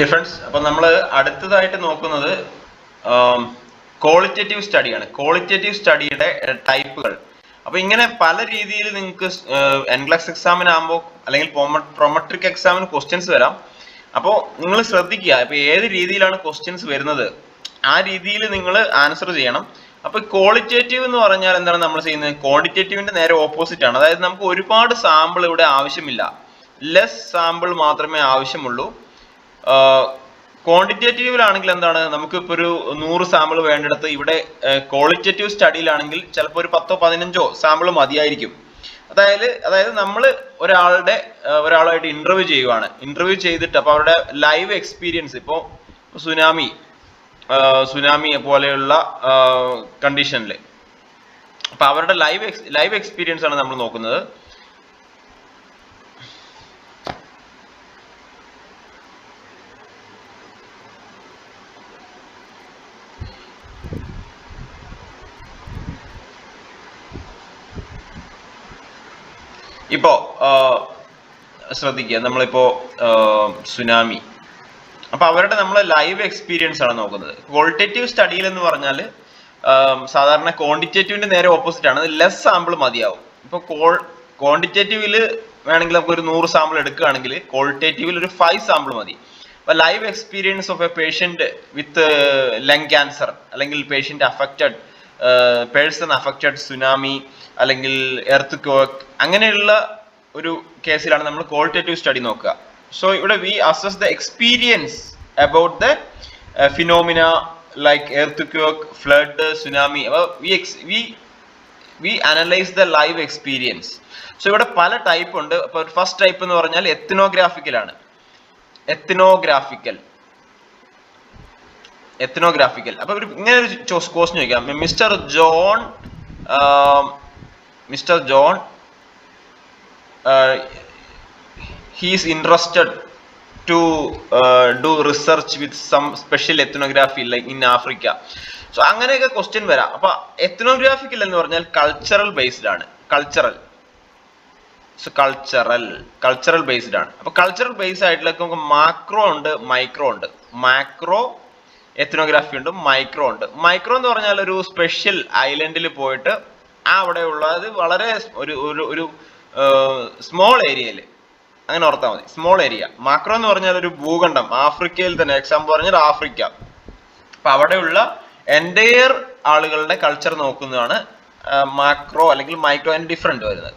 Friends അപ്പൊ നമ്മൾ അടുത്തതായിട്ട് നോക്കുന്നത് ക്വാളിറ്റേറ്റീവ് സ്റ്റഡിയാണ് ക്വാളിറ്റേറ്റീവ് സ്റ്റഡിയുടെ ടൈപ്പുകൾ അപ്പൊ ഇങ്ങനെ പല രീതിയിൽ നിങ്ങൾക്ക് എൻഗ്ലക്സ് എക്സാമിനാകുമ്പോൾ അല്ലെങ്കിൽ പ്രൊമട്രിക് എക്സാമിന് ക്വസ്റ്റ്യൻസ് വരാം. അപ്പോൾ നിങ്ങൾ ശ്രദ്ധിക്കുക ഇപ്പൊ ഏത് രീതിയിലാണ് ക്വസ്റ്റ്യൻസ് വരുന്നത്? ആ രീതിയിൽ നിങ്ങൾ ആൻസർ ചെയ്യണം. അപ്പൊ ക്വാളിറ്റേറ്റീവ് എന്ന് പറഞ്ഞാൽ എന്താണ് നമ്മൾ ചെയ്യുന്നത്? ക്വാണ്ടിറ്റേറ്റീവിന്റെ നേരെ ഓപ്പോസിറ്റ് ആണ്. അതായത് നമുക്ക് ഒരുപാട് സാമ്പിൾ ഇവിടെ ആവശ്യമില്ല. ലെസ് സാമ്പിൾ മാത്രമേ ആവശ്യമുള്ളൂ. ക്വാണ്ടിറ്റേറ്റീവിലാണെങ്കിൽ എന്താണ്? നമുക്ക് ഇപ്പോൾ ഒരു നൂറ് സാമ്പിൾ വേണ്ടിടത്ത് ഇവിടെ ക്വാളിറ്റേറ്റീവ് സ്റ്റഡിയിലാണെങ്കിൽ ചിലപ്പോൾ ഒരു പത്തോ പതിനഞ്ചോ സാമ്പിൾ മതിയായിരിക്കും. അതായത് അതായത് നമ്മൾ ഒരാളുടെ ഒരാളായിട്ട് ഇന്റർവ്യൂ ചെയ്യുവാണ്. ഇന്റർവ്യൂ ചെയ്തിട്ട് അപ്പോൾ അവരുടെ ലൈവ് എക്സ്പീരിയൻസ് ഇപ്പോൾ സുനാമി സുനാമി പോലെയുള്ള കണ്ടീഷനിൽ അപ്പോൾ അവരുടെ ലൈവ് ലൈവ് എക്സ്പീരിയൻസ് ആണ് നമ്മൾ നോക്കുന്നത്. ഇപ്പോ ശ്രദ്ധിക്കുക. നമ്മളിപ്പോ സുനാമി. അപ്പോൾ അവരുടെ നമ്മൾ ലൈവ് എക്സ്പീരിയൻസ് ആണ് നോക്കുന്നത്. ക്വാളിറ്റേറ്റീവ് സ്റ്റഡിയിൽ എന്ന് പറഞ്ഞാൽ സാധാരണ ക്വാണ്ടിറ്റേറ്റീവിന്റെ നേരെ ഓപ്പോസിറ്റ് ആണ്. ലെസ് സാമ്പിൾ മതിയാവും. ഇപ്പൊ ക്വാണ്ടിറ്റേറ്റീവിൽ വേണമെങ്കിൽ നമുക്ക് ഒരു നൂറ് സാമ്പിൾ എടുക്കുകയാണെങ്കിൽ ക്വാളിറ്റേറ്റീവിൽ ഒരു ഫൈവ് സാമ്പിൾ മതി. അപ്പോൾ live experience of a patient with lung cancer അല്ലെങ്കിൽ patient affected person affected tsunami അല്ലെങ്കിൽ എർത്ത് കോക്ക് അങ്ങനെയുള്ള ഒരു കേസിലാണ് നമ്മൾ ക്വാളിറ്റേറ്റീവ് സ്റ്റഡി നോക്കുക. സോ ഇവിടെ we assess the experience about the phenomena like earthquake flood tsunami. We analyse the live experience. So ഇവിടെ പല ടൈപ്പ് ഉണ്ട്. ഫസ്റ്റ് ടൈപ്പ് എന്ന് പറഞ്ഞാൽ എത്തിനോഗ്രാഫിക്കലാണ്. എത്തിനോഗ്രാഫിക്കൽ. എത്തിനോഗ്രാഫിക്കൽ അപ്പൊ ഇങ്ങനെ ഒരു ക്വസ്റ്റ്യൻ ചോദിക്കാം. Mister John mister John he's interested to do research with some special ethnography like in Africa so അങ്ങനെയൊക്കെ ക്വസ്റ്റ്യൻ വരാം. അപ്പൊ എത്നോഗ്രാഫിക്കൽ എന്ന് പറഞ്ഞാൽ കൾച്ചറൽ ബേസ്ഡ് ആണ്. Cultural so cultural cultural based ആണ്. അപ്പൊ കൾച്ചറൽ ബേസ്ഡ് ആയിട്ടുള്ള മാക്രോ ഉണ്ട് മൈക്രോ ഉണ്ട്. മാക്രോ എത്നോഗ്രാഫി ഉണ്ട് മൈക്രോ ഉണ്ട്. മൈക്രോ എന്ന് പറഞ്ഞാൽ ഒരു സ്പെഷ്യൽ ഐലൻഡിൽ പോയിട്ട് ആ അവിടെ ഉള്ളത് വളരെ ഒരു ഒരു ഒരു സ്മോൾ ഏരിയയിൽ അങ്ങനെ ഓർത്താൽ മതി. സ്മോൾ ഏരിയ മാക്രോ എന്ന് പറഞ്ഞാൽ ഒരു ഭൂഖണ്ഡം. ആഫ്രിക്കയിൽ തന്നെ എക്സാമ്പിൾ പറഞ്ഞാൽ ആഫ്രിക്ക. അപ്പൊ അവിടെയുള്ള എന്റെയർ ആളുകളുടെ കൾച്ചർ നോക്കുന്നതാണ് മാക്രോ അല്ലെങ്കിൽ മൈക്രോ അതിന് ഡിഫറെന്റ് വരുന്നത്.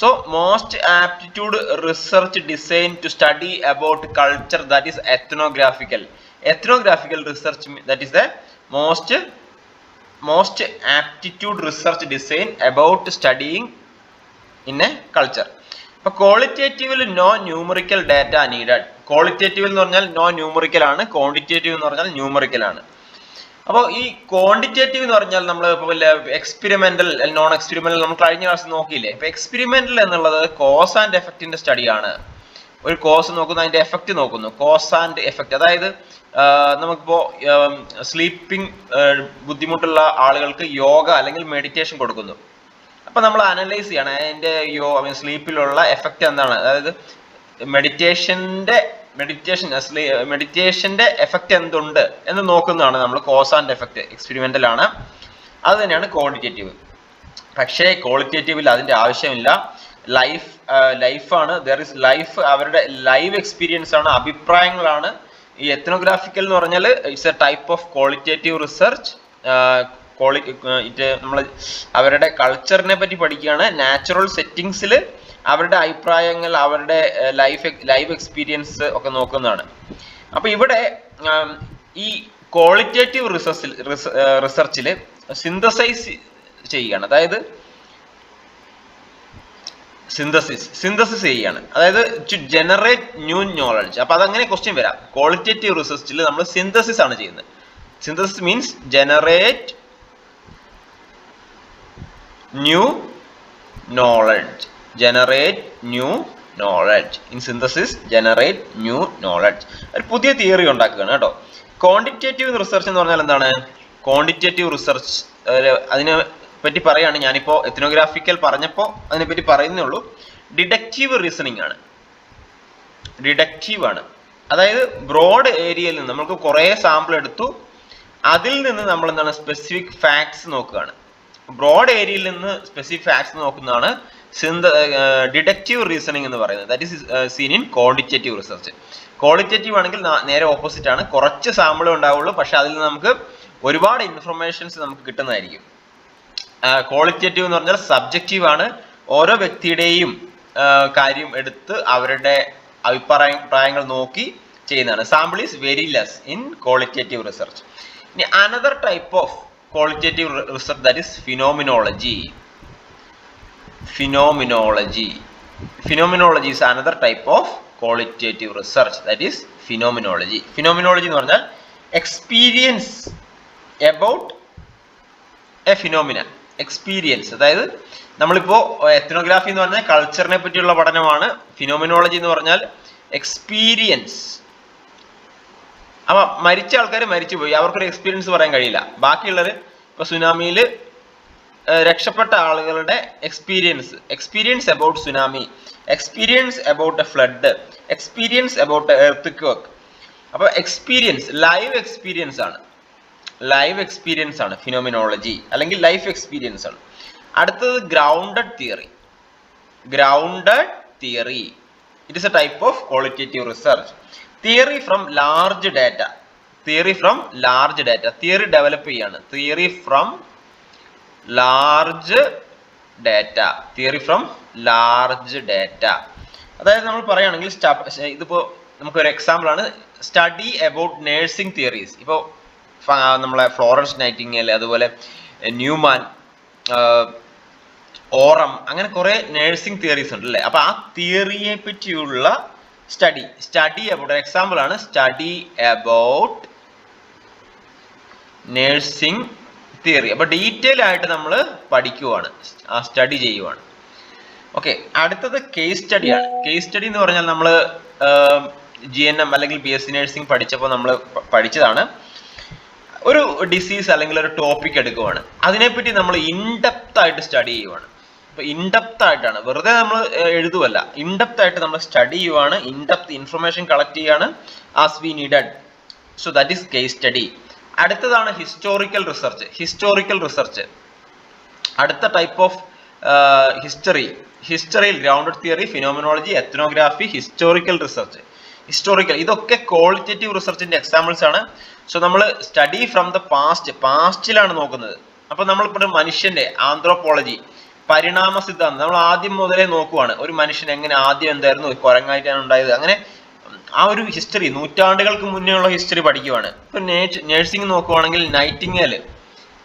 So most aptitude research design to study about culture that is ethnographical ethnographical research that is the most most aptitude research design about studying in a culture അപ്പൊ ക്വാളിറ്റേറ്റീവിൽ no numerical data needed qualitative എന്ന് പറഞ്ഞാൽ no numerical ആണ്. Quantitative എന്ന് പറഞ്ഞാൽ numerical ആണ്. അപ്പോൾ ഈ quantitative എന്ന് പറഞ്ഞാൽ നമ്മൾ ഇപ്പോൾ എക്സ്പെരിമെന്റൽ നോൺ എക്സ്പെരിമെന്റൽ നമ്മൾ കഴിഞ്ഞ ക്ലാസ് നോക്കിയില്ലേ? ഇപ്പൊ എക്സ്പെരിമെന്റൽ എന്നുള്ളത് കോസ് ആൻഡ് എഫക്റ്റിന്റെ സ്റ്റഡിയാണ് ഒരു കോസ് നോക്കുന്നു അതിന്റെ എഫക്റ്റ് നോക്കുന്നു. കോസ് ആൻഡ് എഫക്റ്റ് അതായത് നമുക്കിപ്പോ സ്ലീപ്പിംഗ് ബുദ്ധിമുട്ടുള്ള ആളുകൾക്ക് യോഗ അല്ലെങ്കിൽ മെഡിറ്റേഷൻ കൊടുക്കുന്നു. അപ്പൊ നമ്മൾ അനലൈസ് ചെയ്യണം അതിന്റെ യോ സ്ലീപ്പിലുള്ള എഫക്റ്റ് എന്താണ്. അതായത് മെഡിറ്റേഷന്റെ മെഡിറ്റേഷൻ മെഡിറ്റേഷന്റെ എഫക്റ്റ് എന്തുണ്ട് എന്ന് നോക്കുന്നതാണ് നമ്മൾ കോസ് ആൻഡ് എഫക്റ്റ് എക്സ്പെരിമെന്റൽ ആണ്. അത് തന്നെയാണ് ക്വാളിറ്റേറ്റീവ് പക്ഷേ ക്വാളിറ്റേറ്റീവിൽ അതിന്റെ ആവശ്യമില്ല. ലൈഫ് ലൈഫാണ് ദർ ഇസ് ലൈഫ് അവരുടെ ലൈവ് എക്സ്പീരിയൻസ് ആണ് അഭിപ്രായങ്ങളാണ്. ഈ എത്നോഗ്രാഫിക്കൽ എന്ന് പറഞ്ഞാൽ it's a type of qualitative research ഇത് നമ്മൾ അവരുടെ കൾച്ചറിനെ പറ്റി പഠിക്കുകയാണ്. നാച്ചുറൽ സെറ്റിങ്സിൽ അവരുടെ അഭിപ്രായങ്ങൾ അവരുടെ ലൈഫ് ലൈവ് എക്സ്പീരിയൻസ് ഒക്കെ നോക്കുന്നതാണ്. അപ്പോൾ ഇവിടെ ഈ ക്വാളിറ്റേറ്റീവ് റിസർച്ചിൽ റിസർച്ചിൽ സിന്തസൈസ് ചെയ്യുകയാണ്. അതായത് സിന്തസിസ് സിന്തസിസ് ചെയ്യാണ്. അതായത് ടു ജനറേറ്റ് ന്യൂ നോളജ് അപ്പൊ അതങ്ങനെ ക്വസ്റ്റ്യൻ വരാം. ക്വാളിറ്റേറ്റീവ് റിസർച്ചിൽ നമ്മൾ സിന്തസിസ് ആണ് ചെയ്യുന്നത്. Synthesis means generate new knowledge generate new knowledge in synthesis generate new knowledge ഒരു പുതിയ തിയറി ഉണ്ടാക്കുകയാണ് കേട്ടോ. ക്വാണ്ടിറ്റേറ്റീവ് റിസർച്ച് എന്ന് പറഞ്ഞാൽ എന്താണ്? ക്വാണ്ടിറ്റേറ്റീവ് റിസർച്ച് അതിന് പറ്റി പറയാണ്. ഞാനിപ്പോ എത്നോഗ്രാഫിക്കൽ പറഞ്ഞപ്പോൾ അതിനെപ്പറ്റി പറയുന്നേ ഉള്ളൂ. ഡിഡക്റ്റീവ് റീസണിങ് ആണ്. ഡിഡക്റ്റീവ് ആണ്. അതായത് ബ്രോഡ് ഏരിയയിൽ നിന്ന് നമുക്ക് കുറേ സാമ്പിൾ എടുത്തു. അതിൽ നിന്ന് നമ്മൾ എന്താണ് സ്പെസിഫിക് ഫാക്ട്സ് നോക്കുകയാണ്. ബ്രോഡ് ഏരിയയിൽ നിന്ന് സ്പെസിഫിക് ഫാക്ട്സ് നോക്കുന്നതാണ് സിന്ത ഡിഡക്റ്റീവ് റീസണിങ് എന്ന് പറയുന്നത്. That is seen in quantitative research qualitative ആണെങ്കിൽ നേരെ ഓപ്പോസിറ്റ് ആണ്. കുറച്ച് സാമ്പിളേ ഉണ്ടാവുള്ളൂ. പക്ഷെ അതിൽ നിന്ന് നമുക്ക് ഒരുപാട് ഇൻഫർമേഷൻസ് നമുക്ക് കിട്ടുന്നതായിരിക്കും. ക്വാളിറ്റേറ്റീവ് എന്ന് പറഞ്ഞാൽ സബ്ജക്റ്റീവ് ആണ്. ഓരോ വ്യക്തിയുടെയും കാര്യം എടുത്ത് അവരുടെ അഭിപ്രായ അഭിപ്രായങ്ങൾ നോക്കി ചെയ്യുന്നതാണ്. Sample is very less in qualitative research ഇനി another type of qualitative research that is phenomenology phenomenology phenomenology is another type of qualitative research that is phenomenology phenomenology എന്ന് പറഞ്ഞാൽ experience about a phenomena experience അതായത് നമ്മളിപ്പോ ethnography എന്ന് പറഞ്ഞാൽ കൾച്ചറിനെ പറ്റിയുള്ള പഠനമാണ്. Phenomenology എന്ന് പറഞ്ഞാൽ എക്സ്പീരിയൻസ് അപ്പൊ മരിച്ച ആൾക്കാർ മരിച്ചുപോയി. അവർക്കൊരു എക്സ്പീരിയൻസ് പറയാൻ കഴിയില്ല. ബാക്കിയുള്ളവർ ഇപ്പൊ സുനാമിയിൽ രക്ഷപ്പെട്ട ആളുകളുടെ experience experience about tsunami experience about a flood experience about earthquake അപ്പൊ എക്സ്പീരിയൻസ് ലൈവ് എക്സ്പീരിയൻസ് ആണ്. ലൈവ് എക്സ്പീരിയൻസ് ആണ് ഫിനോമിനോളജി അല്ലെങ്കിൽ ലൈഫ് എക്സ്പീരിയൻസ് ആണ്. അടുത്തത് grounded theory grounded theory it is a type of qualitative research theory from large data theory from large data theory develop ചെയ്യാണ്. Theory from large data theory from large data അതായത് നമ്മൾ പറയുകയാണെങ്കിൽ ഇതിപ്പോ നമുക്കൊരു example ആണ്. Study about nursing theories ഇപ്പോൾ നമ്മളെ Florence Nightingale അതുപോലെ ന്യൂമാൻ ഓറം അങ്ങനെ കുറേ നേഴ്സിംഗ് തിയറീസ് ഉണ്ട് അല്ലേ? അപ്പോൾ ആ തിയറിയെ പറ്റിയുള്ള സ്റ്റഡി സ്റ്റഡി അബൌട്ട് എക്സാമ്പിൾ ആണ് സ്റ്റഡി അബൌട്ട് നേഴ്സിംഗ് തിയറി അപ്പോൾ ഡീറ്റെയിൽ ആയിട്ട് നമ്മൾ പഠിക്കുവാണ് ആ സ്റ്റഡി ചെയ്യുവാണ്. ഓക്കെ അടുത്തത് കേസ് സ്റ്റഡിയാണ് കേസ് സ്റ്റഡി എന്ന് പറഞ്ഞാൽ നമ്മൾ ജി എൻ എം അല്ലെങ്കിൽ ബി എസ് സി നേഴ്സിംഗ് പഠിച്ചപ്പോൾ നമ്മൾ പഠിച്ചതാണ്. ഒരു ഡിസീസ് അല്ലെങ്കിൽ ഒരു ടോപ്പിക് എടുക്കുവാണ്. അതിനെപ്പറ്റി നമ്മൾ ഇൻഡെപ്ത് ആയിട്ട് സ്റ്റഡി ചെയ്യുവാണ്. ഇപ്പൊ ഇൻഡെപ്ത് ആയിട്ടാണ്. വെറുതെ നമ്മൾ എഴുതുവല്ല. ഇൻഡെപ്ത് ആയിട്ട് നമ്മൾ സ്റ്റഡി ചെയ്യുവാണ്. ഇൻഡെപ്ത് ഇൻഫർമേഷൻ കളക്ട് ചെയ്യാണ് as we needed so that is case study അടുത്തതാണ് ഹിസ്റ്റോറിക്കൽ റിസർച്ച് ഹിസ്റ്റോറിക്കൽ റിസർച്ച് അടുത്ത ടൈപ്പ് ഓഫ് ഹിസ്റ്ററി ഹിസ്റ്ററിയിൽ grounded theory phenomenology ethnography historical research historical ഇതൊക്കെ ക്വാളിറ്റേറ്റീവ് റിസർച്ചിന്റെ എക്സാമ്പിൾസ് ആണ്. സോ നമ്മൾ സ്റ്റഡി ഫ്രം ദ പാസ്റ്റ് പാസ്റ്റിലാണ് നോക്കുന്നത്. അപ്പൊ നമ്മളിപ്പോൾ മനുഷ്യന്റെ ആന്ത്രോപോളജി പരിണാമ സിദ്ധാന്തം. നമ്മൾ ആദ്യം മുതലേ നോക്കുവാണ്. ഒരു മനുഷ്യൻ എങ്ങനെ ആദ്യം എന്തായിരുന്നു? കുരങ്ങായിട്ടാണ് ഉണ്ടായത്. അങ്ങനെ ആ ഒരു ഹിസ്റ്ററി നൂറ്റാണ്ടുകൾക്ക് മുന്നേ ഉള്ള ഹിസ്റ്ററി പഠിക്കുവാണ്. ഇപ്പൊ നേഴ്സിംഗ് നോക്കുവാണെങ്കിൽ നൈറ്റിങ്ങൽ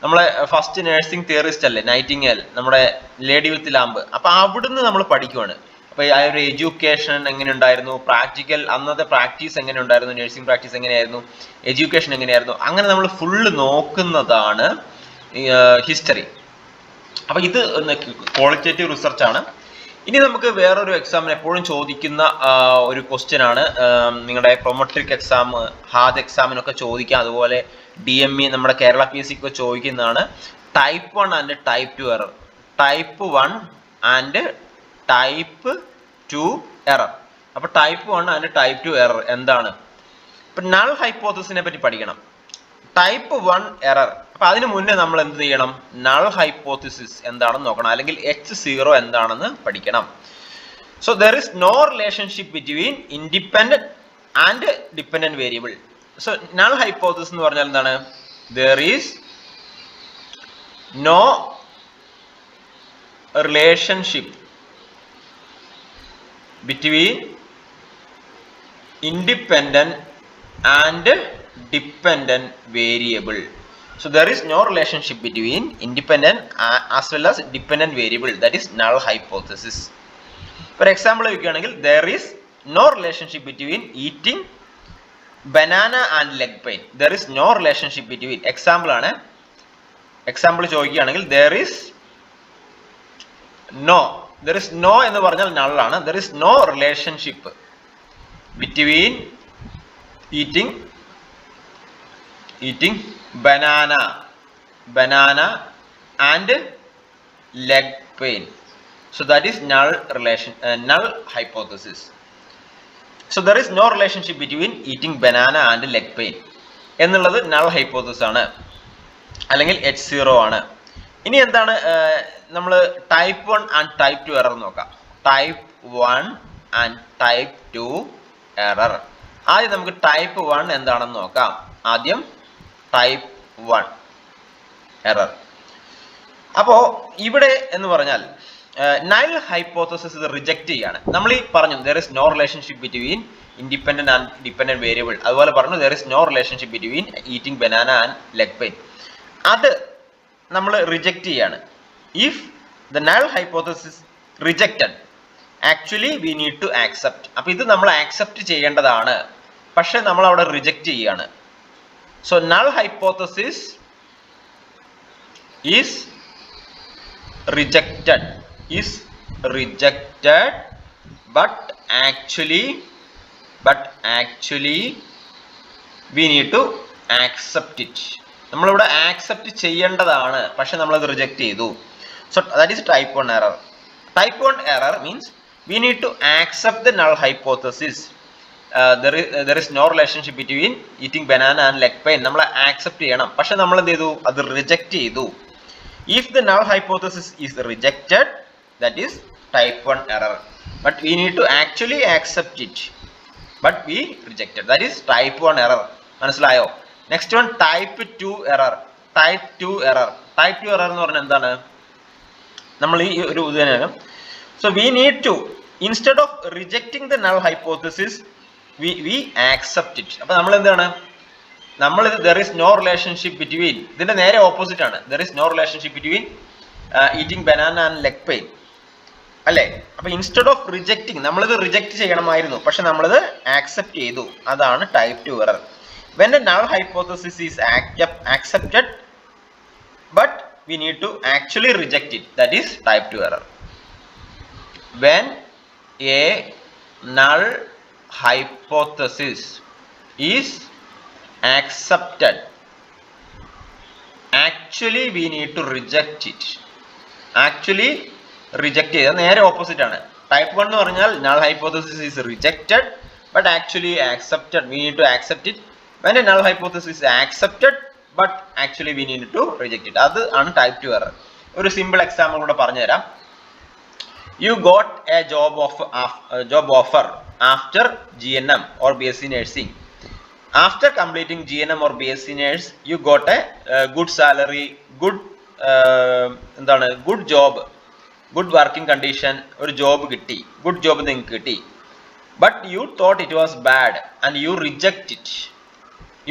നമ്മളെ ഫസ്റ്റ് നേഴ്സിംഗ് തിയറിസ്റ്റ് അല്ലേ? നൈറ്റിങ്ങൽ നമ്മുടെ ലേഡി വിത്ത് ലാമ്പ്. അപ്പൊ അവിടുന്ന് നമ്മൾ പഠിക്കുവാണ്. അപ്പൊ ആ ഒരു എഡ്യൂക്കേഷൻ എങ്ങനെ ഉണ്ടായിരുന്നു പ്രാക്ടിക്കൽ അന്നത്തെ പ്രാക്ടീസ് എങ്ങനെ ഉണ്ടായിരുന്നു നഴ്സിംഗ് പ്രാക്ടീസ് എങ്ങനെയായിരുന്നു? എഡ്യൂക്കേഷൻ എങ്ങനെയായിരുന്നു? അങ്ങനെ നമ്മൾ ഫുള്ള് നോക്കുന്നതാണ് ഹിസ്റ്ററി അപ്പോൾ ഇത് ക്വാളിറ്റേറ്റീവ് റിസർച്ച് ആണ്. ഇനി നമുക്ക് വേറൊരു എക്സാം എപ്പോഴും ചോദിക്കുന്ന ഒരു ക്വസ്റ്റ്യൻ ആണ്. നിങ്ങളുടെ പ്രൊമട്രിക് എക്സാം ഹാദ് എക്സാമിനൊക്കെ ചോദിക്കാം. അതുപോലെ ഡി എം ഇ നമ്മുടെ കേരള പി എസ് സിക്ക് ചോദിക്കുന്നതാണ്. Type one and type two error type one and type two error. അപ്പൊ type one and type two error എന്താണ്? ഇപ്പൊ നൾ ഹൈപ്പോത്തസിനെ പറ്റി പഠിക്കണം. Type one error. അപ്പൊ അതിനു മുന്നേ നമ്മൾ എന്ത് ചെയ്യണം? നൾ ഹൈപ്പോത്തിസിസ് എന്താണെന്ന് നോക്കണം. അല്ലെങ്കിൽ എച്ച് സീറോ എന്താണെന്ന് പഠിക്കണം. So there is no relationship between independent and dependent variable so null hypothesis എന്ന് പറഞ്ഞാൽ എന്താണ്? There is no relationship between independent and dependent variable so there is no relationship between independent uh, as well as dependent variable that is null hypothesis for example നോക്കുകയാണെങ്കിൽ there is no relationship between eating banana and leg pain there is no relationship between example ആണ് example ചോദിക്കുകയാണെങ്കിൽ there is no there is no എന്ന് പറഞ്ഞാൽ നള്ളാണ് there is no relationship between eating eating banana banana and leg pain so that is null relation uh, null hypothesis So there is no relationship between eating banana and leg pain. എന്നുള്ളത് null hypothesis ആണ് അല്ലെങ്കിൽ H zero ആണ് ഇനി എന്താണ് നമ്മൾ type one and type two error നോക്കാം. Type one and type two error ആദ്യം നമുക്ക് ടൈപ്പ് വൺ എന്താണെന്ന് നോക്കാം. ആദ്യം ടൈപ്പ് വൺ എറർ അപ്പോ ഇവിടെ എന്ന് പറഞ്ഞാൽ നൈൽ ഹൈപ്പോത്തസിസ് ഇത് റിജക്റ്റ് ചെയ്യാണ്. നമ്മൾ ഈ പറഞ്ഞു there is no relationship between independent and dependent variable അതുപോലെ പറഞ്ഞു there is no relationship between eating banana and leg pain അത് നമ്മൾ റിജക്റ്റ് ചെയ്യാണ്. If the null hypothesis rejected actually we need to accept അപ്പൊ ഇത് നമ്മൾ ആക്സെപ്റ്റ് ചെയ്യേണ്ടതാണ്. പക്ഷെ നമ്മൾ അവിടെ റിജക്റ്റ് ചെയ്യാണ്. So null hypothesis is rejected is rejected but actually but actually we need to accept it നമ്മളിവിടെ ആക്സെപ്റ്റ് ചെയ്യേണ്ടതാണ്. പക്ഷെ നമ്മളത് റിജക്റ്റ് ചെയ്തു. so that is type one error type one error means we need to accept the null hypothesis there is no relationship between eating banana and leg pain നമ്മൾ accept ചെയ്യണം പക്ഷെ നമ്മൾ എന്ത് ചെയ്തു അത് റിജക്ട് ചെയ്തു if the null hypothesis is rejected that is type 1 error but we need to actually accept it but we rejected that is type 1 error മനസ്സിലായോ next one type two error type two error type two error എന്ന് പറഞ്ഞാൽ എന്താണ് നമ്മൾ ഈ ഒരു ഉദാഹരണം so we need to instead of rejecting the null hypothesis we we accept it അപ്പൊ നമ്മൾ എന്താണ്? നമ്മൾ ഇത് there is no relationship between ഇതിന്റെ നേരെ ഓപ്പോസിറ്റ് ആണ്. There is no relationship between eating banana and leg pain അല്ലേ? അപ്പൊ ഇൻസ്റ്റെഡ് ഓഫ് റിജക്റ്റിംഗ് നമ്മളിത് റിജക്ട് ചെയ്യണമായിരുന്നു. പക്ഷെ നമ്മളിത് ആക്സെപ്റ്റ് ചെയ്തു. അതാണ് type two error when a null hypothesis is accepted but we need to actually reject it that is type two error when a null hypothesis is accepted actually we need to reject it. Actually reject ചെയ്ത നേരെ opposite ആണ്. Type one എന്ന് പറഞ്ഞാൽ null hypothesis is rejected but actually accepted we need to accept it when a null hypothesis accepted but actually we need to reject it അത് ആണ് type two error ഒരു simple example കൂടെ പറഞ്ഞുതരാം. You got a job of job offer after G N M or B S C nursing after completing G N M or B S C nurse you got a good salary good എന്താണ് good job good working condition ഒരു job കിട്ടി. Good job നിങ്ങൾക്ക് കിട്ടി. But you thought it was bad and you reject it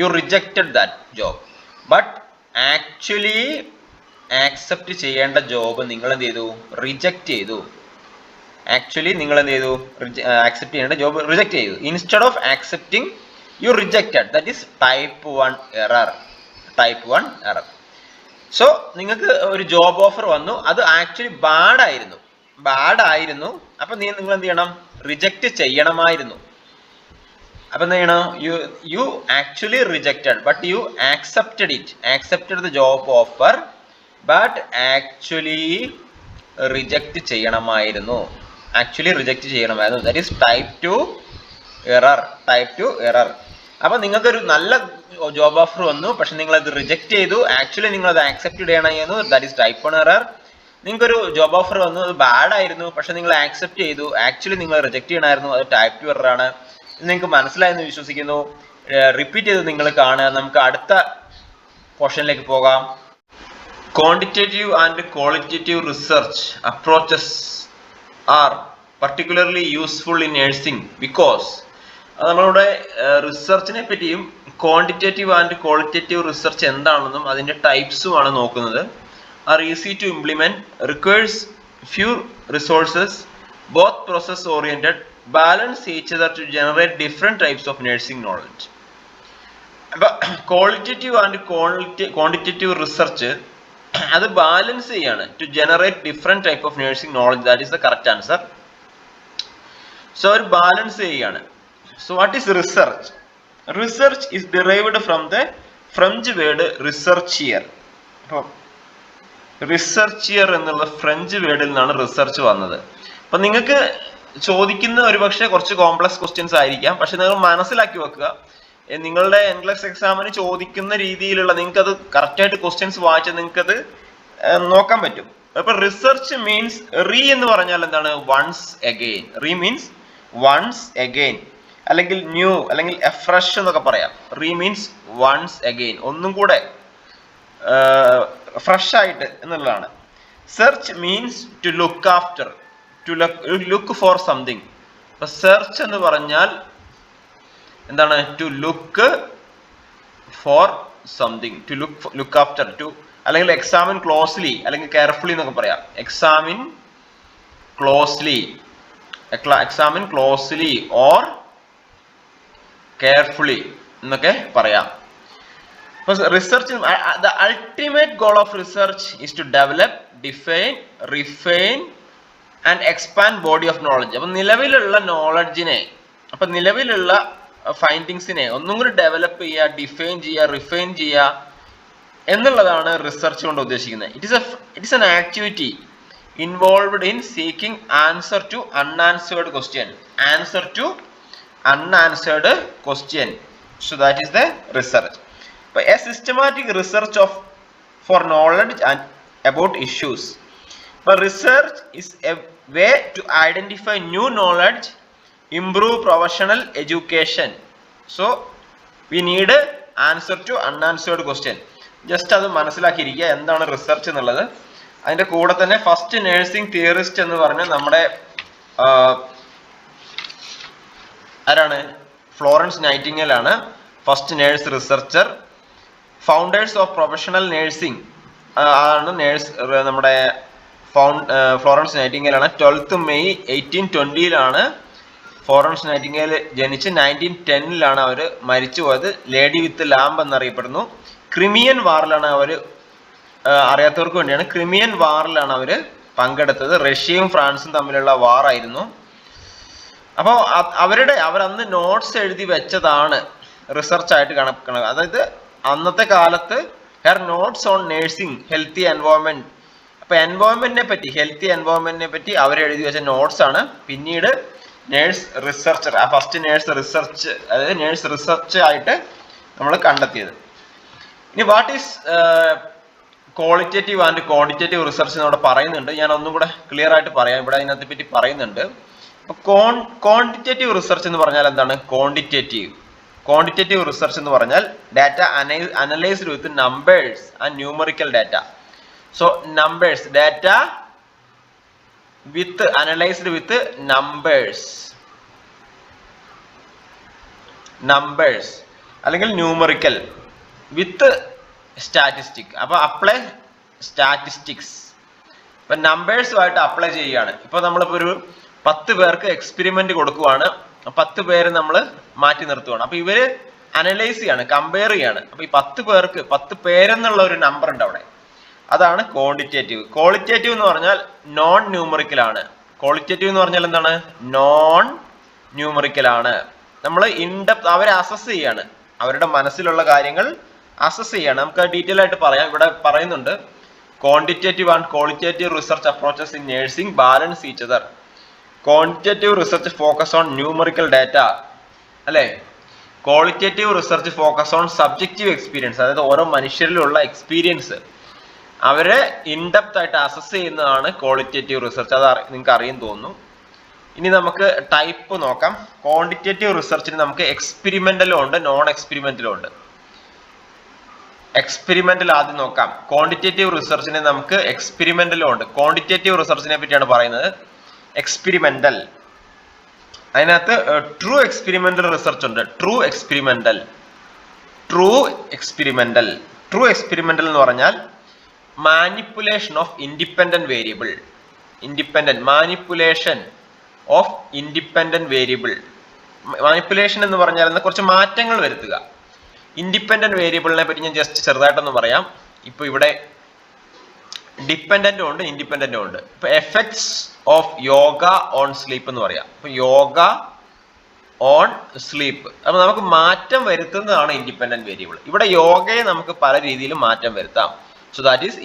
you rejected that job but actually accept ചെയ്യേണ്ട job നിങ്ങൾ എന്ത് ചെയ്തു? Reject ചെയ്തു. ആക്ച്വലി നിങ്ങൾ എന്ത് ചെയ്തു ആക്സെപ്റ്റ് ചെയ്യേണ്ട ജോബ് റിജക്റ്റ് ചെയ്തു. Instead of accepting you rejected that is type one error type one error so നിങ്ങൾക്ക് ഒരു ജോബ് ഓഫർ വന്നു. അത് ആക്ച്വലി ബാഡായിരുന്നു ബാഡായിരുന്നു അപ്പൊ നീ നിങ്ങൾ എന്ത് ചെയ്യണം? റിജക്റ്റ് ചെയ്യണമായിരുന്നു. അപ്പൊ എന്ത് ചെയ്യണം? You you actually rejected but you accepted it accepted the job offer but actually reject ചെയ്യണമായിരുന്നു. ആക്ച്വലി റിജക്റ്റ് ചെയ്യണമായിരുന്നു. That is type two error type two error അപ്പൊ നിങ്ങൾക്കൊരു നല്ല ജോബ് ഓഫർ വന്നു പക്ഷെ നിങ്ങൾ അത് റിജക്ട് ചെയ്തു. ആക്ച്വലി നിങ്ങൾ അത് ആക്സെപ്റ്റ് ചെയ്യണമായിരുന്നു. That is type one error നിങ്ങൾക്കൊരു ജോബ് ഓഫർ വന്നു. അത് ബാഡ് ആയിരുന്നു പക്ഷെ നിങ്ങൾ ആക്സെപ്റ്റ് ചെയ്തു. ആക്ച്വലി നിങ്ങൾ റിജക്ട് ചെയ്യണമായിരുന്നു. അത് ടൈപ്പ് ടു എറർ ആണ്. നിങ്ങൾക്ക് മനസ്സിലായെന്ന് വിശ്വസിക്കുന്നു. റിപ്പീറ്റ് ചെയ്ത് നിങ്ങൾ കാണുക. നമുക്ക് അടുത്ത പോർഷനിലേക്ക് പോകാം. Quantitative and qualitative research approaches are particularly useful in nursing because അത് നമ്മളിവിടെ റിസർച്ചിനെ പറ്റിയും ക്വാണ്ടിറ്റേറ്റീവ് ആൻഡ് ക്വാളിറ്റേറ്റീവ് റിസർച്ച് എന്താണെന്നും അതിന്റെ ടൈപ്സുമാണ് നോക്കുന്നത്. Are easy to implement requires few resources both process oriented balance each other to generate different types of nursing knowledge അപ്പൊ qualitative and quantitative research അത് balance ചെയ്യാണ് to generate different type of nursing knowledge that is the correct answer so our balance ചെയ്യുകയാണ് so what is research research is derived from the French word rechercher അപ്പോൾ rechercher എന്നുള്ള French വേർഡിൽ നിന്നാണ് research വന്നത്. അപ്പൊ നിങ്ങൾക്ക് ചോദിക്കുന്ന ഒരു പക്ഷേ കുറച്ച് കോംപ്ലക്സ് ക്വസ്റ്റ്യൻസ് ആയിരിക്കാം. പക്ഷെ നിങ്ങൾ മനസ്സിലാക്കി വെക്കുക. നിങ്ങളുടെ എൻക്ലസ് എക്സാമിന് ചോദിക്കുന്ന രീതിയിലുള്ള നിങ്ങൾക്ക് അത് കറക്റ്റായിട്ട് ക്വസ്റ്റ്യൻസ് വായിച്ച് നിങ്ങൾക്ക് അത് നോക്കാൻ പറ്റും. അപ്പൊ റിസർച്ച് മീൻസ് റീ എന്ന് പറഞ്ഞാൽ എന്താണ്? Once again re means once again അല്ലെങ്കിൽ ന്യൂ അല്ലെങ്കിൽ എഫ്രഷ് എന്നൊക്കെ പറയാം. റീ മീൻസ് വൺസ് അഗെയിൻ ഒന്നും കൂടെ ഫ്രഷ് ആയിട്ട് എന്നുള്ളതാണ്. Search means to look after to look for something അപ്പൊ സെർച്ച് എന്ന് പറഞ്ഞാൽ എന്താണ്? To look for something to look look after to അല്ലെങ്കിൽ എക്സാമിൻ ക്ലോസ്ലി അല്ലെങ്കിൽ കെയർഫുള്ളി എന്നൊക്കെ പറയാം. Examine closely examine closely or carefully എന്നൊക്കെ പറയാം. Research the ultimate goal of research is to develop define refine and expand body of knowledge അപ്പൊ നിലവിലുള്ള നോളജിനെ അപ്പൊ നിലവിലുള്ള ഫൈൻഡിങ്സിനെ ഒന്നും കൂടി ഡെവലപ്പ് ചെയ്യുക ഡിഫൈൻ ചെയ്യുക റിഫൈൻ ചെയ്യുക എന്നുള്ളതാണ് റിസർച്ച് കൊണ്ട് ഉദ്ദേശിക്കുന്നത്. It is a it is an activity involved in seeking answer to unanswered question answer to unanswered question so that is the research a systematic research of for knowledge and about issues research a way to identify new knowledge, improve professional education. So we need answer to to question. Just അത് മനസ്സിലാക്കിയിരിക്കുക എന്താണ് research എന്നുള്ളത് അതിന്റെ കൂടെ തന്നെ first nursing theorist എന്ന് പറഞ്ഞ നമ്മുടെ ആരാണ് Florence നൈറ്റിങ്ങലാണ് first nurse researcher founders of professional nursing ആണ് നേഴ്സ് നമ്മുടെ ഫ്ലോറൻസ് നൈറ്റിംഗേലാണ് ട്വൽത്ത് മെയ് എയ്റ്റീൻ ട്വന്റിയിലാണ് ഫ്ലോറൻസ് നൈറ്റിംഗേൽ ജനിച്ച്. നയന്റീൻ ടെന്നിലാണ് അവർ മരിച്ചു പോയത്. ലേഡി വിത്ത് ലാംബ് എന്നറിയപ്പെടുന്നു. ക്രിമിയൻ വാറിലാണ് അവർ അറിയാത്തവർക്ക് വേണ്ടിയാണ്. ക്രിമിയൻ വാറിലാണ് അവർ പങ്കെടുത്തത്. റഷ്യയും ഫ്രാൻസും തമ്മിലുള്ള വാറായിരുന്നു അപ്പോൾ അവരുടെ അവർ അന്ന് നോട്ട്സ് എഴുതി വെച്ചതാണ് റിസർച്ച് ആയിട്ട് കണക്കണം അതായത് അന്നത്തെ കാലത്ത് her notes on nursing healthy environment അപ്പൊ എൻവയോൺമെന്റിനെ പറ്റി ഹെൽത്തി എൻവയോൺമെന്റിനെ പറ്റി അവർ എഴുതി വെച്ച നോട്ട്സ് ആണ്. പിന്നീട് നേഴ്സ് റിസർച്ചർ ആ ഫസ്റ്റ് നേഴ്സ് റിസർച്ച് അതായത് നേഴ്സ് റിസർച്ച് ആയിട്ട് നമ്മൾ കണ്ടെത്തിയത്. ഇനി what is qualitative and quantitative research എന്നവിടെ പറയുന്നുണ്ട്. ഞാൻ ഒന്നും കൂടെ ക്ലിയർ ആയിട്ട് പറയാം. ഇവിടെ അതിനകത്തെ പറ്റി പറയുന്നുണ്ട്. കോൺ ക്വാണ്ടിറ്റേറ്റീവ് റിസർച്ച് എന്ന് പറഞ്ഞാൽ എന്താണ്? ക്വാണ്ടിറ്റേറ്റീവ് ക്വാണ്ടിറ്റേറ്റീവ് റിസർച്ച് എന്ന് പറഞ്ഞാൽ data analysed with numbers and numerical data so numbers. Data with analyzed with numbers. Numbers. അല്ലെങ്കിൽ ന്യൂമറിക്കൽ വിത്ത് സ്റ്റാറ്റിസ്റ്റിക് അപ്പൊ അപ്ലൈ സ്റ്റാറ്റിസ്റ്റിക്സ് ഇപ്പൊ നമ്പേഴ്സുമായിട്ട് അപ്ലൈ ചെയ്യുകയാണ്. ഇപ്പൊ നമ്മളിപ്പോ ഒരു പത്ത് പേർക്ക് എക്സ്പെരിമെന്റ് കൊടുക്കുവാണ്. പത്ത് പേര് നമ്മൾ മാറ്റി നിർത്തുവാണ്. അപ്പൊ ഇവർ അനലൈസ് ചെയ്യാണ് കമ്പയർ ചെയ്യാണ്. അപ്പൊ ഈ പത്ത് പേർക്ക് പത്ത് പേരെന്നുള്ള ഒരു നമ്പർ ഉണ്ട് അവിടെ. അതാണ് ക്വാണ്ടിറ്റേറ്റീവ് ക്വാളിറ്റേറ്റീവ് എന്ന് പറഞ്ഞാൽ നോൺ ന്യൂമറിക്കൽ ആണ്. ക്വാളിറ്റേറ്റീവ് എന്ന് പറഞ്ഞാൽ എന്താണ്? നോൺ ന്യൂമറിക്കൽ ആണ് നമ്മൾ ഇൻഡെപ്ത് അവരെ അസസ് ചെയ്യാണ്. അവരുടെ മനസ്സിലുള്ള കാര്യങ്ങൾ അസസ് ചെയ്യാണ്. നമുക്ക് ഡീറ്റെയിൽ ആയിട്ട് പറയാം. ഇവിടെ പറയുന്നുണ്ട് quantitative and qualitative research approaches in nursing balance each other quantitative research focus on numerical data അല്ലേ? Qualitative research focus on subjective experience അതായത് ഓരോ മനുഷ്യരിലുള്ള എക്സ്പീരിയൻസ് അവരെ ഇൻഡെപ്ത് ആയിട്ട് അസസ് ചെയ്യുന്നതാണ് ക്വാളിറ്റേറ്റീവ് റിസർച്ച് അത് നിങ്ങൾക്ക് അറിയാൻ തോന്നുന്നു. ഇനി നമുക്ക് ടൈപ്പ് നോക്കാം. ക്വാണ്ടിറ്റേറ്റീവ് റിസർച്ചിന് നമുക്ക് എക്സ്പെരിമെന്റലും ഉണ്ട് നോൺ എക്സ്പെരിമെന്റലും ഉണ്ട്. എക്സ്പെരിമെന്റൽ ആദ്യം നോക്കാം. ക്വാണ്ടിറ്റേറ്റീവ് റിസർച്ചിന് നമുക്ക് എക്സ്പെരിമെന്റലും ഉണ്ട്. ക്വാണ്ടിറ്റേറ്റീവ് റിസർച്ചിനെ പറ്റിയാണ് പറയുന്നത്. എക്സ്പെരിമെന്റൽ അതിനകത്ത് ട്രൂ എക്സ്പെരിമെന്റൽ റിസർച്ച് ഉണ്ട്. True experimental true experimental true experimental എന്ന് പറഞ്ഞാൽ manipulation of independent variable independent manipulation of independent variable manipulation എന്ന് പറഞ്ഞാൽ എന്താ? കുറച്ച് മാറ്റങ്ങൾ വരുത്തുക. ഇൻഡിപെൻഡന്റ് വേരിയബിളിനെ പറ്റി ഞാൻ ജസ്റ്റ് ചെറുതായിട്ടൊന്ന് പറയാം. ഇപ്പൊ ഇവിടെ ഡിപ്പെൻഡന്റും ഉണ്ട് ഇൻഡിപെൻഡന്റും ഉണ്ട്. ഇപ്പൊ effects of yoga on sleep എന്ന് പറയാം. അപ്പോൾ യോഗ ഓൺ സ്ലീപ്പ് അപ്പൊ നമുക്ക് മാറ്റം വരുത്തുന്നതാണ് ഇൻഡിപെൻഡന്റ് വേരിയബിൾ ഇവിടെ യോഗയെ നമുക്ക് പല രീതിയിലും മാറ്റം വരുത്താം. So that is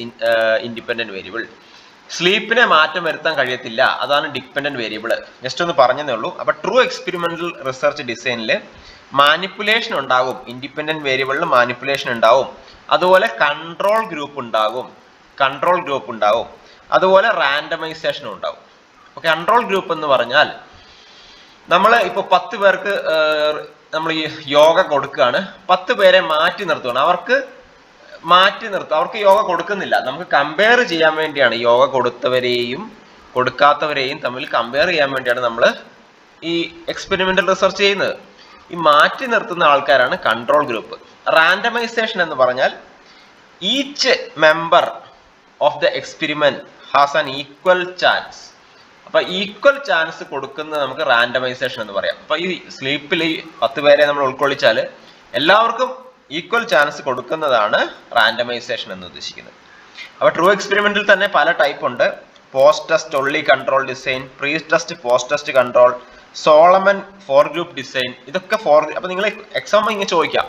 independent variable സ്ലീപ്പിനെ മാറ്റം വരുത്താൻ കഴിയത്തില്ല. അതാണ് ഡിപ്പെൻഡന്റ് വേരിയബിൾ ജസ്റ്റ് ഒന്ന് പറഞ്ഞതേ ഉള്ളൂ. അപ്പൊ ട്രൂ എക്സ്പെരിമെന്റൽ റിസർച്ച് ഡിസൈനിൽ മാനിപ്പുലേഷൻ ഉണ്ടാകും ഇൻഡിപെൻഡന്റ് വേരിയബിളിൽ മാനിപ്പുലേഷൻ ഉണ്ടാവും. അതുപോലെ കൺട്രോൾ ഗ്രൂപ്പ് ഉണ്ടാകും കൺട്രോൾ ഗ്രൂപ്പ് ഉണ്ടാവും. അതുപോലെ റാൻഡമൈസേഷനും ഉണ്ടാവും. അപ്പൊ കൺട്രോൾ ഗ്രൂപ്പ് എന്ന് പറഞ്ഞാൽ നമ്മൾ ഇപ്പൊ പത്ത് പേർക്ക് നമ്മൾ ഈ യോഗ കൊടുക്കുകയാണ്. പത്ത് പേരെ മാറ്റി നിർത്തുകയാണ്. അവർക്ക് മാറ്റി നിർത്തും. അവർക്ക് യോഗ കൊടുക്കുന്നില്ല. നമുക്ക് കമ്പയർ ചെയ്യാൻ വേണ്ടിയാണ് യോഗ കൊടുത്തവരെയും കൊടുക്കാത്തവരെയും തമ്മിൽ കമ്പയർ ചെയ്യാൻ വേണ്ടിയാണ് നമ്മൾ ഈ എക്സ്പെരിമെന്റൽ റിസർച്ച് ചെയ്യുന്നത്. ഈ മാറ്റി നിർത്തുന്ന ആൾക്കാരാണ് കൺട്രോൾ ഗ്രൂപ്പ് റാൻഡമൈസേഷൻ എന്ന് പറഞ്ഞാൽ each member of the experiment has an equal chance അപ്പൊ ഈക്വൽ ചാൻസ് കൊടുക്കുന്നത് നമുക്ക് റാൻഡമൈസേഷൻ എന്ന് പറയാം. അപ്പൊ ഈ സ്ലീപ്പിൽ ഈ പത്ത് പേരെ നമ്മൾ ഉൾക്കൊള്ളിച്ചാൽ എല്ലാവർക്കും ഈക്വൽ ചാൻസ് കൊടുക്കുന്നതാണ് റാൻഡമൈസേഷൻ എന്ന് ഉദ്ദേശിക്കുന്നത്. അപ്പോൾ ട്രൂ എക്സ്പെരിമെന്റിൽ തന്നെ പല ടൈപ്പ് ഉണ്ട്. Post test only control design pre test post test control Solomon four group design ഇതൊക്കെ ഫോർ അപ്പോൾ നിങ്ങൾ എക്സാം ഇങ്ങനെ ചോദിക്കാം.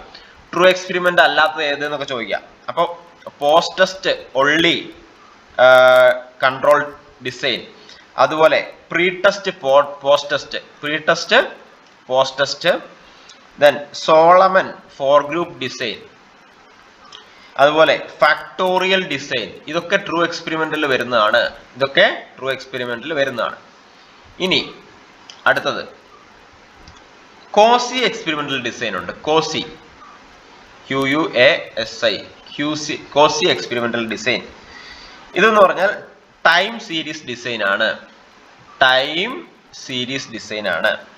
ട്രൂ എക്സ്പെരിമെന്റ് അല്ലാത്തത് ഏത് എന്നൊക്കെ ചോദിക്കാം. അപ്പോൾ post test only control design അതുപോലെ pre test post test pre test post test then Solomon four group design അതുപോലെ ഫാക്ടോറിയൽ ഡിസൈൻ ഇതൊക്കെ ട്രൂ എക്സ്പെരിമെന്റിൽ വരുന്നതാണ്. ഇതൊക്കെ ട്രൂ എക്സ്പെരിമെന്റിൽ വരുന്നതാണ്. ഇനി അടുത്തത്. കോസി എക്സ്പെരിമെന്റൽ ഡിസൈൻ ഉണ്ട്. Quasi Q U A S I quasi quasi experimental design ഇതെന്ന് പറഞ്ഞാൽ ടൈം സീരീസ് ഡിസൈൻ ആണ്. ടൈം സീരീസ് ഡിസൈൻ ആണ്.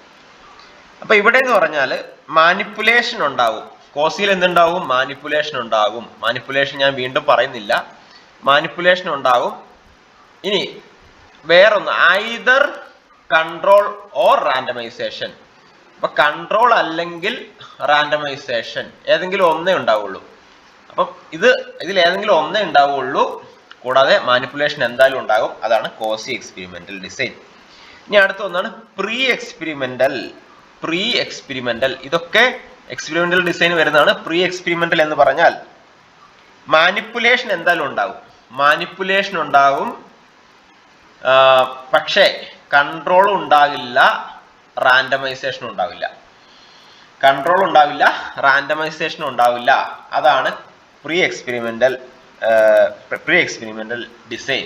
അപ്പൊ ഇവിടെ എന്ന് പറഞ്ഞാൽ മാനിപ്പുലേഷൻ ഉണ്ടാവും. കോസിയിൽ എന്തുണ്ടാവും? മാനിപ്പുലേഷൻ ഉണ്ടാകും. മാനിപ്പുലേഷൻ ഞാൻ വീണ്ടും പറയുന്നില്ല. മാനിപ്പുലേഷൻ ഉണ്ടാകും. ഇനി വേറൊന്ന് ഐദർ കൺട്രോൾ ഓർ റാൻഡമൈസേഷൻ അപ്പൊ കൺട്രോൾ അല്ലെങ്കിൽ റാൻഡമൈസേഷൻ ഏതെങ്കിലും ഒന്നേ ഉണ്ടാവുള്ളൂ. അപ്പം ഇത് ഇതിൽ ഏതെങ്കിലും ഒന്നേ ഉണ്ടാവുള്ളൂ. കൂടാതെ മാനിപ്പുലേഷൻ എന്തായാലും ഉണ്ടാകും. അതാണ് കോസി എക്സ്പെരിമെന്റൽ ഡിസൈൻ ഇനി അടുത്ത ഒന്നാണ് പ്രീ എക്സ്പെരിമെന്റൽ പ്രീ എക്സ്പെരിമെന്റൽ ഇതൊക്കെ എക്സ്പെരിമെന്റൽ ഡിസൈൻ വരുന്നതാണ്. പ്രീ എക്സ്പെരിമെന്റൽ എന്ന് പറഞ്ഞാൽ മാനിപ്പുലേഷൻ എന്തായാലും ഉണ്ടാകും മാനിപ്പുലേഷൻ ഉണ്ടാകും പക്ഷേ കൺട്രോൾ ഉണ്ടാവില്ല റാൻഡമൈസേഷൻ ഉണ്ടാവില്ല കൺട്രോൾ ഉണ്ടാവില്ല റാൻഡമൈസേഷൻ ഉണ്ടാവില്ല അതാണ് pre experimental pre experimental design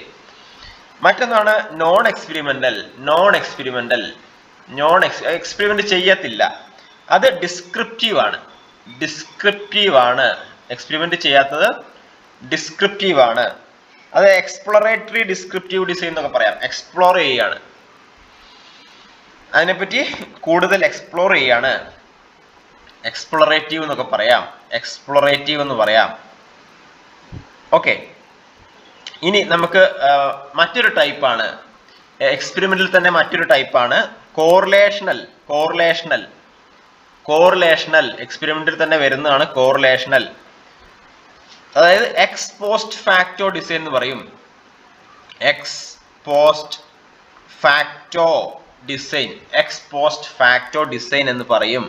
മറ്റൊന്നാണ് non experimental non experimental non ex experiment ചെയ്യത്തില്ല. അത് ഡിസ്ക്രിപ്റ്റീവ് ആണ്. ഡിസ്ക്രിപ്റ്റീവ് ആണ്. എക്സ്പെരിമെന്റ് ചെയ്യാത്തത് ഡിസ്ക്രിപ്റ്റീവ് ആണ്. അത് എക്സ്പ്ലോറേറ്ററി ഡിസ്ക്രിപ്റ്റീവ് ഡിസൈൻ എന്നൊക്കെ പറയാം. എക്സ്പ്ലോർ ചെയ്യാണ്. അതിനെപ്പറ്റി കൂടുതൽ എക്സ്പ്ലോർ ചെയ്യാണ്. എക്സ്പ്ലോറേറ്റീവ് എന്നൊക്കെ പറയാം. എക്സ്പ്ലോറേറ്റീവ് എന്ന് പറയാം. ഓക്കെ ഇനി നമുക്ക് മറ്റൊരു ടൈപ്പാണ് എക്സ്പെരിമെന്റിൽ തന്നെ മറ്റൊരു ടൈപ്പാണ് കോറിലേഷണൽ കോറിലേഷണൽ കോറിലേഷണൽ എക്സ്പെരിമെന്റിൽ തന്നെ വരുന്നതാണ് കോറിലേഷണൽ അതായത് എക്സ് പോസ്റ്റ് ഫാക്ടോ ഡിസൈൻ എന്ന് പറയും. Ex post facto design ex post facto design എന്ന് പറയും.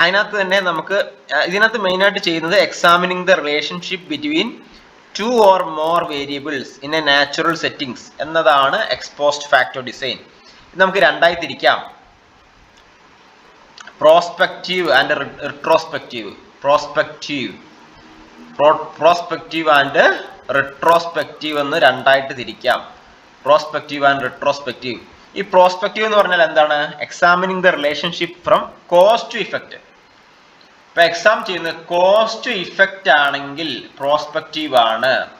അതിനകത്ത് തന്നെ നമുക്ക് ഇതിനകത്ത് മെയിൻ ആയിട്ട് ചെയ്യുന്നത് examining the relationship between two or more variables in a natural settings എന്നതാണ് എക്സ്പോസ്റ്റ് ഫാക്ടോ ഡിസൈൻ നമുക്ക് രണ്ടായി തിരിക്കാം. Prospective and retrospective prospective prospective and retrospective എന്ന് രണ്ടായിട്ട് തിരിക്കാം. പ്രോസ്പെക്റ്റീവ് ആൻഡ് റിട്രോസ്പെക്റ്റീവ് ഈ പ്രോസ്പെക്റ്റീവ് എന്ന് പറഞ്ഞാൽ എന്താണ്? Examining the relationship from cause to effect ഇപ്പൊ എക്സാം ചെയ്യുന്നത് ടു ഇഫക്റ്റ് ആണെങ്കിൽ പ്രോസ്പെക്റ്റീവ് ആണ്.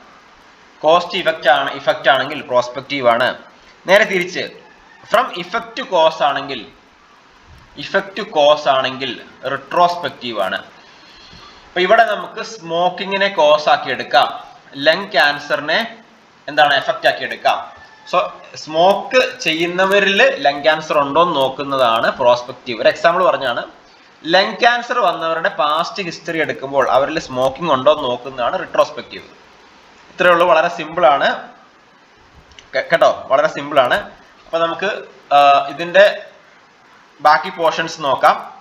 കോസ്റ്റ് ഇഫക്റ്റ് ആണ് ഇഫക്റ്റ് ആണെങ്കിൽ പ്രോസ്പെക്റ്റീവ് ആണ്. നേരെ തിരിച്ച്. ഫ്രം ഇഫക്റ്റ് കോസ് ആണെങ്കിൽ ഇഫക്റ്റ് കോസ് ആണെങ്കിൽ റിട്രോസ്പെക്റ്റീവ് ആണ്. അപ്പൊ ഇവിടെ നമുക്ക് സ്മോക്കിങ്ങിനെ കോസ് ആക്കി എടുക്കാം. ലങ് ക്യാൻസറിനെ എന്താണ് എഫക്റ്റ് ആക്കി എടുക്കാം. സോ സ്മോക്ക് ചെയ്യുന്നവരിൽ ലങ് ക്യാൻസർ ഉണ്ടോ എന്ന് നോക്കുന്നതാണ് പ്രോസ്പെക്റ്റീവ് ഒരു എക്സാമ്പിൾ പറഞ്ഞാണ് ലങ് ക്യാൻസർ വന്നവരുടെ പാസ്റ്റ് ഹിസ്റ്ററി എടുക്കുമ്പോൾ അവരിൽ സ്മോക്കിംഗ് ഉണ്ടോ എന്ന് നോക്കുന്നതാണ് റിട്രോസ്പെക്റ്റീവ് ഇത്രയേ ഉള്ളൂ. വളരെ സിമ്പിൾ ആണ്. കേട്ടോ? വളരെ സിമ്പിൾ ആണ്. അപ്പൊ നമുക്ക് ഇതിന്റെ ബാക്കി പോർഷൻസ് നോക്കാം.